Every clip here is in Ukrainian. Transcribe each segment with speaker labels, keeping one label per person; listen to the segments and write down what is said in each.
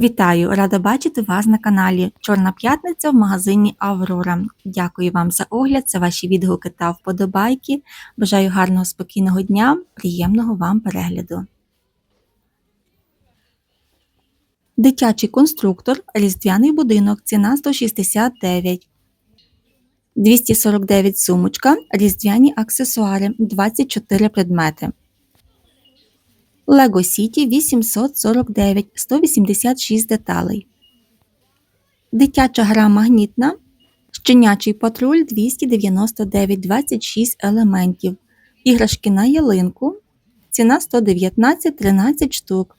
Speaker 1: Вітаю! Рада бачити вас на каналі Чорна П'ятниця в магазині Аврора. Дякую вам за огляд, за ваші відгуки та вподобайки. Бажаю гарного спокійного дня, приємного вам перегляду. Дитячий конструктор, різдвяний будинок, ціна 169. 249 сумочка, різдвяні аксесуари, 24 предмети. Lego City 849 186 деталей. Дитяча гра магнітна. Щенячий патруль 299 26 елементів. Іграшки на ялинку. Ціна 119 13 штук.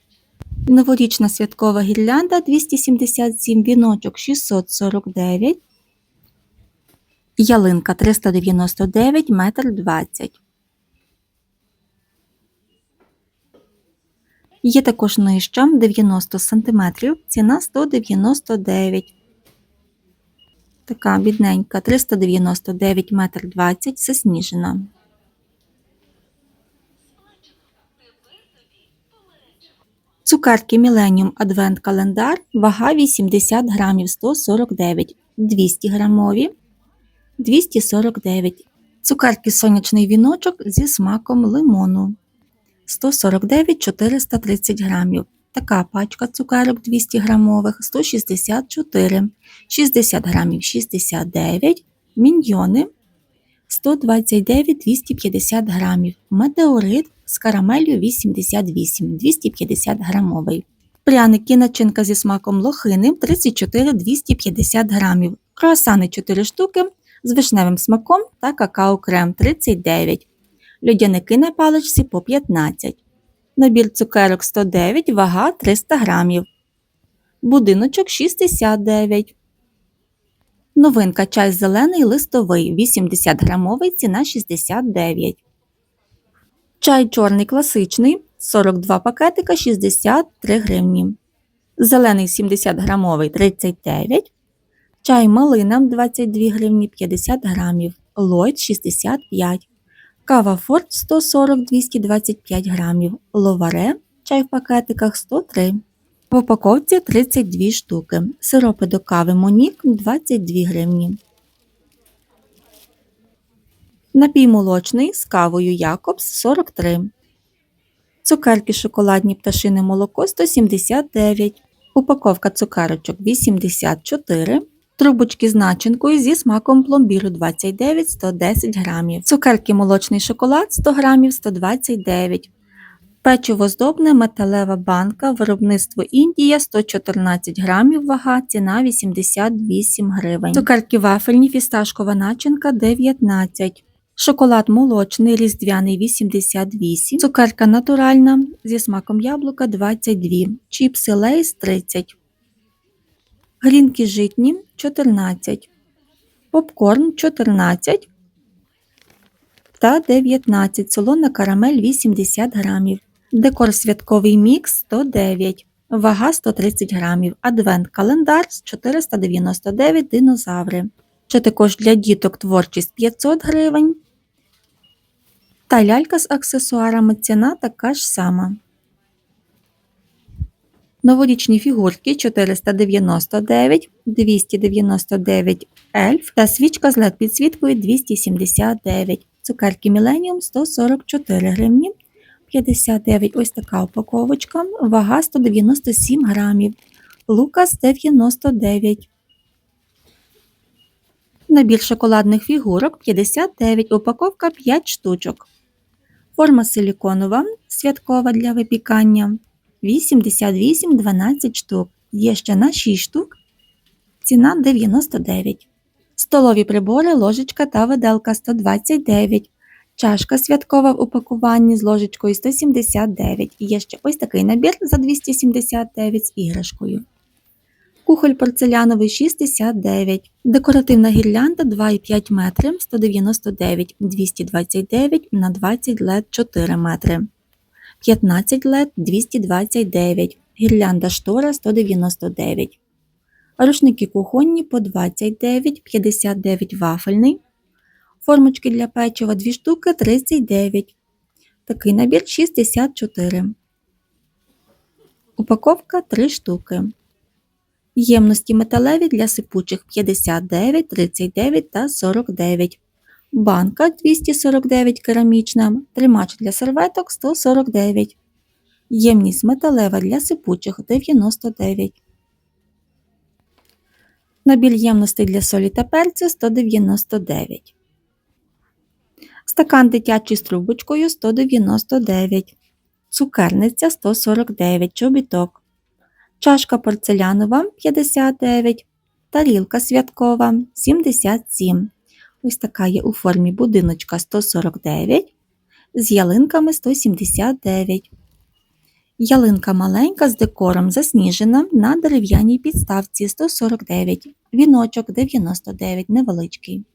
Speaker 1: Новорічна святкова гірлянда 277 віночок 649. Ялинка 399 метр 20. Є також нижча 90 см, ціна 199 Така бідненька 399 метр 20 засніжена. Цукерки Millennium Advent календар, вага 80 грамів 149, 200 грамові 249. Цукерки сонячний віночок зі смаком лимону 149 430 грамів. Така пачка цукерок 200 грамових 164, 60 грамів 69, міньйони 129 250 грамів, метеорит з карамелью 88 250 грамовий. Пряники начинка зі смаком лохини 34 250 грамів, круасани 4 штуки з вишневим смаком та какао-крем 39 льодяники на паличці по 15, набір цукерок 109, вага 300 грамів, будиночок 69. Новинка чай зелений листовий 80 грамовий, ціна 69. Чай чорний класичний 42 пакетика 63 гривні. Зелений 70 грамовий 39. Чай малина 22 гривні 50 грамів. Лойд 65 Кава Форт 140-225 грамів, ловаре, чай в пакетиках 103. В упаковці 32 штуки. Сиропи до кави Монік 22 гривні. Напій молочний з кавою Якобс 43. Цукерки шоколадні пташине молоко 179. Упаковка цукерочок 84 трубочки з начинкою зі смаком пломбіру 29-110 грамів, цукерки молочний шоколад 100 грамів 129 Печиво здобне металева банка, виробництво Індія 114 грамів, вага, ціна 88 гривень. Цукерки вафельні, фісташкова начинка 19 Шоколад молочний, різдвяний 88, цукерка натуральна зі смаком яблука 22, чіпси лейс 30, Грінки житні 14, попкорн 14 та 19, солона карамель 80 грамів, декор святковий мікс 109, вага 130 грамів, адвент календар 499 динозаври. Ще також для діток творчість 500 гривень. Та лялька з аксесуарами ціна така ж сама. Новорічні фігурки 499, 299 ельф та свічка з led підсвіткою 279, цукерки Millennium 144 гривні, 59 ось така упаковочка, вага 197 грамів, Лукас 99. Набір шоколадних фігурок 59, упаковка 5 штучок. Форма силіконова, святкова для випікання. 88 12 штук. Є ще на 6 штук. Ціна 99. Столові прибори, ложечка та виделка 129. Чашка святкова в упакуванні з ложечкою 179. Є ще ось такий набір за 279 з іграшкою. Кухоль порцеляновий 69. Декоративна гірлянда 2,5 метри 199 229 на 20 LED 4 метри. 15 LED 229, гірлянда штора 199, рушники кухонні по 29, 59 вафельний, формочки для печива 2 штуки 39, такий набір 64. Упаковка 3 штуки. Ємності металеві для сипучих 59, 39 та 49. Банка 249 керамічна, тримач для серветок 149. Ємність металева для сипучих 99. Набір ємностей для солі та перцю 199. Стакан дитячий з трубочкою 199. Цукерниця 149 чобіток. Чашка порцелянова 59. Тарілка святкова 77. Ось така є у формі будиночка 149. З ялинками 179. Ялинка маленька з декором засніжена на дерев'яній підставці 149. Віночок 99 невеличкий.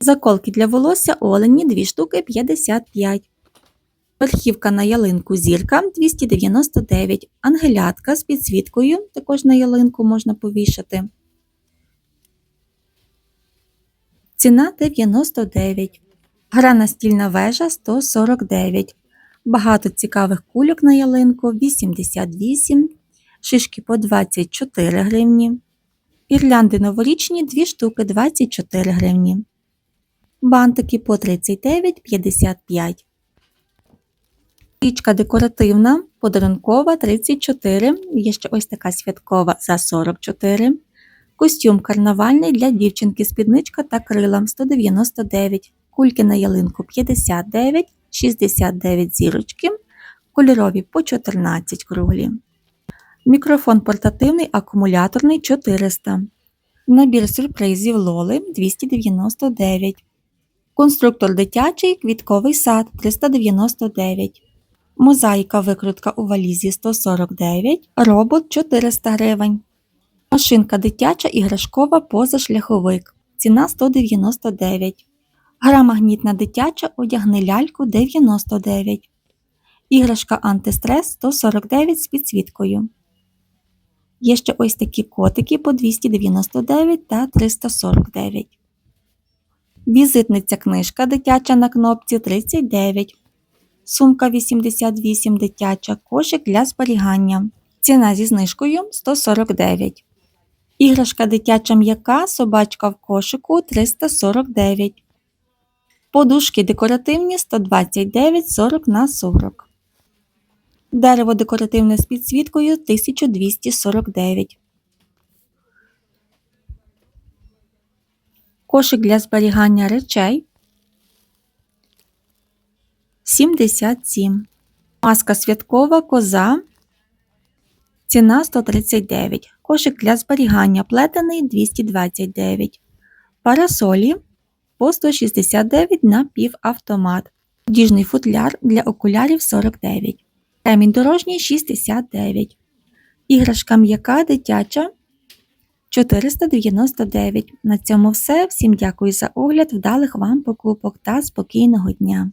Speaker 1: Заколки для волосся олені 2 штуки 55. Верхівка на ялинку зірка 299. Ангелятка з підсвіткою, також на ялинку можна повішати. Ціна 99. Гра настільна вежа 149. Багато цікавих кульок на ялинку 88. Шишки по 24 гривні. Ірлянди новорічні 2 штуки 24 гривні. Бантики по 39,55. Річка декоративна, подарункова 34. Є ще ось така святкова за 44. Костюм карнавальний для дівчинки спідничка та крила 199. Кульки на ялинку 59, 69 зірочки. Кольорові по 14 круглі. Мікрофон портативний акумуляторний 400. Набір сюрпризів Лоли 299. Конструктор дитячий квітковий сад 399. Мозаїка викрутка у валізі 149, робот 400 гривень. Машинка дитяча іграшкова позашляховик. Ціна 199. Гра магнітна дитяча одягни ляльку 99. Іграшка антистрес 149 з підсвіткою. Є ще ось такі котики по 299 та 349. Візитниця книжка дитяча на кнопці 39. Сумка 88 дитяча, кошик для зберігання. Ціна зі знижкою 149. Іграшка дитяча м'яка, собачка в кошику 349. Подушки декоративні 129 40 на 40. Дерево декоративне з підсвіткою 1249. Кошик для зберігання речей 77. Маска святкова коза. Ціна 139. Кошик для зберігання плетений 229. Парасолі по 169 на півавтомат. Діжний футляр для окулярів 49. Ремінь дорожній 69. Іграшка м'яка дитяча 499. На цьому все. Всім дякую за огляд, вдалих вам покупок та спокійного дня!